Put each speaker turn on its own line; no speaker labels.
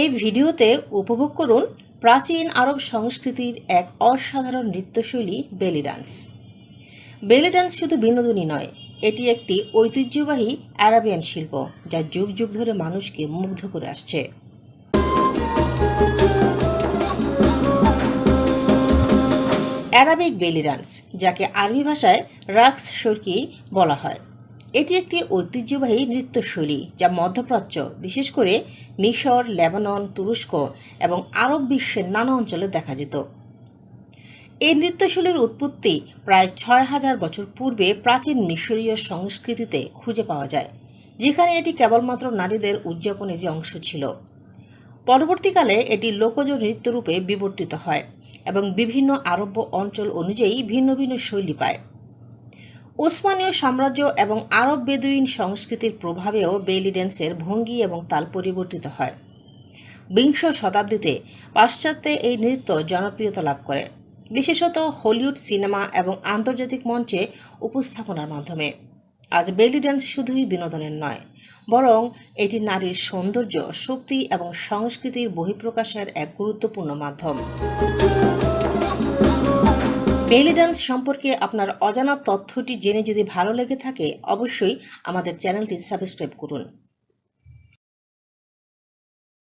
এই ভিডিওতে উপভোগ করুন প্রাচীন আরব সংস্কৃতির এক অসাধারণ নৃত্যশৈলী বেলি ডান্স। বেলি ডান্স শুধু বিনোদনই নয়, এটি একটি ঐতিহ্যবাহী আরাবিয়ান শিল্প যা যুগ যুগ ধরে মানুষকে মুগ্ধ করে আসছে। অ্যারাবিক বেলি ডান্স, যাকে আরবি ভাষায় রাক্স সরকি বলা হয় এটি একটি ঐতিহ্যবাহী নৃত্যশৈলী যা মধ্যপ্রাচ্য, বিশেষ করে মিশর, লেবানন, তুরস্ক এবং আরব বিশ্বের নানা অঞ্চলে দেখা যেত। এই নৃত্যশৈলীর উৎপত্তি প্রায় ছয় হাজার বছর পূর্বে প্রাচীন মিশরীয় সংস্কৃতিতে খুঁজে পাওয়া যায়, যেখানে এটি কেবলমাত্র নারীদের উদযাপনেরই অংশ ছিল। পরবর্তীকালে এটি লোকজ নৃত্যরূপে বিবর্তিত হয় এবং বিভিন্ন আরব্য অঞ্চল অনুযায়ী ভিন্ন ভিন্ন শৈলী পায়। ওসমানীয় সাম্রাজ্য এবং আরব বেদুইন সংস্কৃতির প্রভাবেও বেলি ড্যান্সের ভঙ্গি এবং তাল পরিবর্তিত হয়। বিংশ শতাব্দীতে পাশ্চাত্যে এই নৃত্য জনপ্রিয়তা লাভ করে, বিশেষত হলিউড সিনেমা এবং আন্তর্জাতিক মঞ্চে উপস্থাপনার মাধ্যমে। আজ বেলি ড্যান্স শুধুই বিনোদনের নয়, বরং এটি নারীর সৌন্দর্য, শক্তি এবং সংস্কৃতির বহিঃপ্রকাশের এক গুরুত্বপূর্ণ মাধ্যম। বেলি ডান্স সম্পর্কে আপনার অজানা তথ্যটি জেনে যদি ভালো লেগে থাকে, অবশ্যই আমাদের চ্যানেলটি সাবস্ক্রাইব করুন।